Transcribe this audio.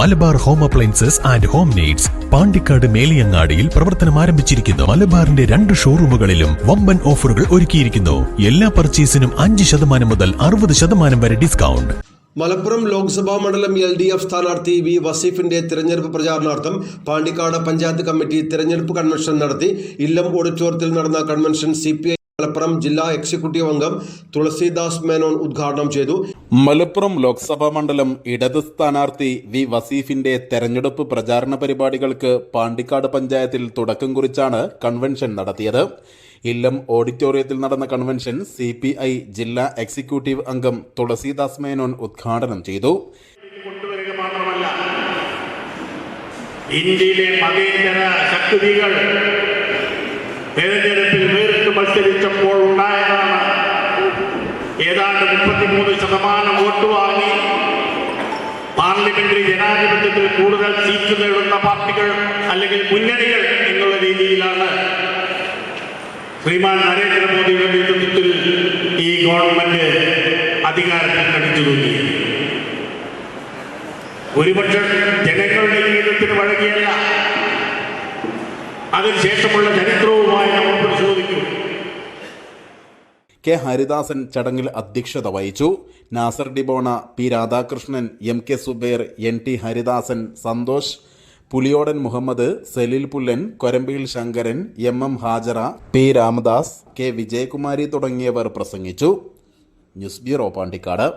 Malabar home appliances and home needs Pandikkad മേലിയങ്ങാടിയിൽ പ്രവർത്തനം ആരംഭിച്ചിരിക്കുന്നു. മലബാറിന്റെ രണ്ട് ഷോറൂമുകളിലും വമ്പൻ ഓഫറുകൾ ഒരുക്കിയിരിക്കുന്നു. എല്ലാ പർച്ചേസിനും അഞ്ച് ശതമാനം മുതൽ അറുപത് ശതമാനം വരെ ഡിസ്കൗണ്ട്. മലപ്പുറം ലോക്സഭാ മണ്ഡലം എൽ ഡി എഫ് സ്ഥാനാർത്ഥി വി വസീഫിന്റെ തിരഞ്ഞെടുപ്പ് പ്രചാരണാർത്ഥം പാണ്ടിക്കാട് പഞ്ചായത്ത് കമ്മിറ്റി തിരഞ്ഞെടുപ്പ് കൺവെൻഷൻ നടത്തി. ഇല്ലം ഓഡിറ്റോറിയത്തിൽ നടന്ന കൺവെൻഷൻ സി മലപ്പുറം ജില്ലാ എക്സിക്യൂട്ടീവ് അംഗം തുളസിദാസ് മേനോൻ ഉദ്ഘാടനം ചെയ്തു. മലപ്പുറം ലോക്സഭാ മണ്ഡലം ഇടത് സ്ഥാനാർത്ഥി വി വസീഫിന്റെ തെരഞ്ഞെടുപ്പ് പ്രചാരണ പരിപാടികൾക്ക് പാണ്ടിക്കാട് പഞ്ചായത്തിൽ തുടക്കം കുറിച്ചാണ് കൺവെൻഷൻ നടത്തിയത്. ഇല്ലം ഓഡിറ്റോറിയത്തിൽ നടന്ന കൺവെൻഷൻ സി പി ഐ ജില്ലാ എക്സിക്യൂട്ടീവ് അംഗം തുളസിദാസ് മേനോൻ ഉദ്ഘാടനം ചെയ്തു. ഇന്ത്യയിലെ മതേതര ശക്തികൾ തെരഞ്ഞെടുപ്പിൽ മത്സരിച്ചപ്പോൾ ഉണ്ടായതാണ് ഏതാണ്ട് മുപ്പത്തിമൂന്ന് ശതമാനം വോട്ട് വാങ്ങി. പാർലമെന്ററി ജനാധിപത്യത്തിൽ കൂടുതൽ സീറ്റ് നേടുന്ന പാർട്ടികൾ അല്ലെങ്കിൽ മുന്നണികൾ എന്നുള്ള രീതിയിലാണ് ശ്രീമാൻ നരേന്ദ്രമോദിയുടെ നേതൃത്വത്തിൽ ഈ ഗവൺമെന്റ് അധികാരത്തിൽ കടിച്ചു തൂങ്ങിയത്. ഒരുപക്ഷെ ജനങ്ങളുടെ ജീവിതത്തിന് വഴങ്ങിയല്ല. അതിനുശേഷമുള്ള ചരിത്രവുമായി കെ ഹരിദാസൻ ചടങ്ങിൽ അധ്യക്ഷത വഹിച്ചു. Nasar Dibona P Radhakrishnan M K Subair N T Haridasan Santhosh Puliyodan Muhammad Saleel Pullan Korambiyil Sankaran M M Hajara P Ramadas K Vijayakumari തുടങ്ങിയവർ പ്രസംഗിച്ചു. News bureau Pandikkad.